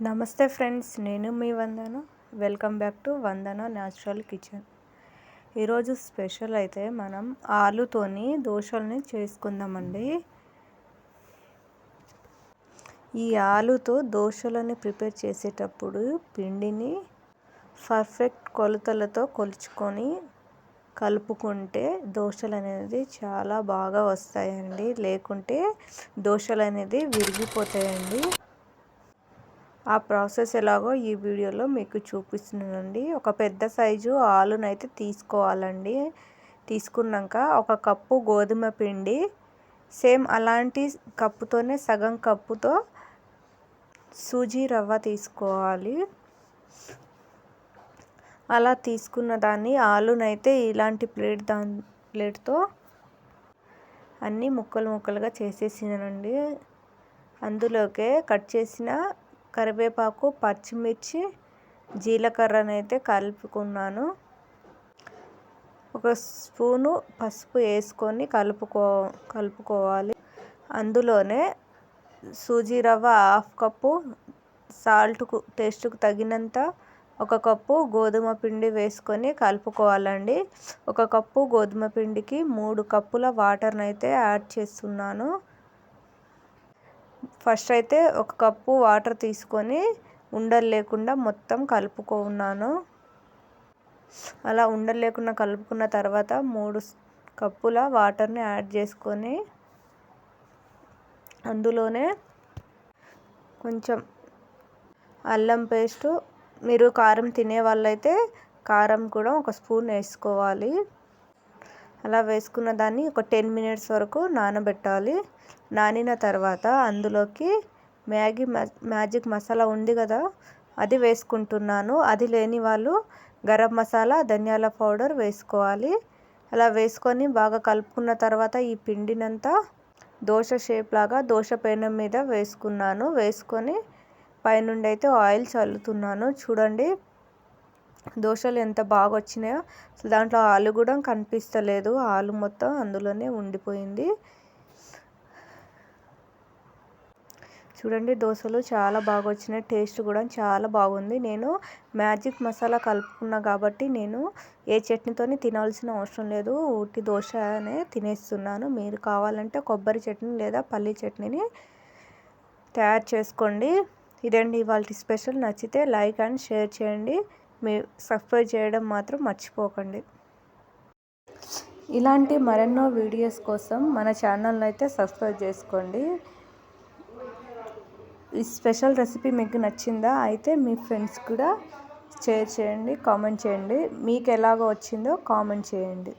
నమస్తే ఫ్రెండ్స్ నేను మీ Vandana. Welcome back to Vandana natural kitchen. ఈరోజు స్పెషల్ అయితే మనం ఆలుతోని దోశల్ని చేసుకుందామండి. ఈ ఆలుతో దోశలని ప్రిపేర్ చేసేటప్పుడు పిండిని పర్ఫెక్ట్ కొలతలతో కొలుచుకొని కలుపుకుంటే దోశలు అనేది చాలా బాగా వస్తాయండి. లేకుంటే దోశలు అనేది విరిగిపోతాయండి. ఆ ప్రాసెస్ ఎలాగో ఈ వీడియోలో మీకు చూపిస్తున్నానండి. ఒక పెద్ద సైజు ఆలునైతే తీసుకోవాలండి. తీసుకున్నాక ఒక కప్పు గోధుమ పిండి సేమ్ అలాంటి కప్పుతోనే సగం కప్పుతో సూజీ రవ్వ తీసుకోవాలి. అలా తీసుకున్న దాన్ని ఆలునైతే ఇలాంటి ప్లేట్ దా ప్లేట్తో అన్నీ ముక్కలు ముక్కలుగా చేసేసినానండి. అందులోకే కట్ చేసిన కరివేపాకు పచ్చిమిర్చి జీలకర్రనైతే కలుపుకున్నాను. ఒక స్పూను పసుపు వేసుకొని కలుపుకో కలుపుకోవాలి. అందులోనే సూజీ రవ్వ హాఫ్ కప్పు సాల్ట్కు టేస్ట్కు తగినంత ఒక కప్పు గోధుమ పిండి వేసుకొని కలుపుకోవాలండి. ఒక కప్పు గోధుమ పిండికి మూడు కప్పుల వాటర్ని అయితే యాడ్ చేస్తున్నాను. ఫస్ట్ అయితే ఒక కప్పు వాటర్ తీసుకొని ఉండలు లేకుండా మొత్తం కలుపుకున్నాను. అలా ఉండలు లేకుండా కలుపుకున్న తర్వాత మూడు కప్పుల వాటర్ని యాడ్ చేసుకొని అందులోనే కొంచెం అల్లం పేస్టు మీరు కారం తినే వాళ్ళైతే కారం కూడా ఒక స్పూన్ వేసుకోవాలి. అలా వేసుకున్న దాన్ని ఒక టెన్ మినిట్స్ వరకు నానబెట్టాలి. నానిన తర్వాత అందులోకి మ్యాగీ మ్యాజిక్ మసాలా ఉంది కదా అది వేసుకుంటున్నాను. అది లేని వాళ్ళు గరం మసాలా ధనియాల పౌడర్ వేసుకోవాలి. అలా వేసుకొని బాగా కలుపుకున్న తర్వాత ఈ పిండినంతా దోశ షేప్ లాగా దోశ పెనం మీద వేసుకున్నాను. వేసుకొని పైనుండి అయితే ఆయిల్ చల్లుతున్నాను. చూడండి దోశలు ఎంత బాగా వచ్చినాయో దాంట్లో ఆలు కూడా కనిపిస్తలేదు. ఆలు మొత్తం అందులోనే ఉండిపోయింది. చూడండి దోశలు చాలా బాగా వచ్చినాయి టేస్ట్ కూడా చాలా బాగుంది. నేను మ్యాజిక్ మసాలా కలుపుకున్నా కాబట్టి నేను ఏ చట్నీతోని తినాల్సిన అవసరం లేదు. ఉట్టి దోశ అనే తినేస్తున్నాను. మీరు కావాలంటే కొబ్బరి చట్నీ లేదా పల్లి చట్నీని తయారు చేసుకోండి. ఇదండి ఇవాళ స్పెషల్. నచ్చితే లైక్ అండ్ షేర్ చేయండి. మీ సబ్స్క్రైబ్ చేయడం మాత్రం మర్చిపోకండి. ఇలాంటి మరెన్నో వీడియోస్ కోసం మన ఛానల్ని అయితే సబ్స్క్రైబ్ చేసుకోండి. ఈ స్పెషల్ రెసిపీ మీకు నచ్చిందా అయితే మీ ఫ్రెండ్స్ కూడా షేర్ చేయండి కామెంట్ చేయండి. మీకు ఎలాగో వచ్చిందో కామెంట్ చేయండి.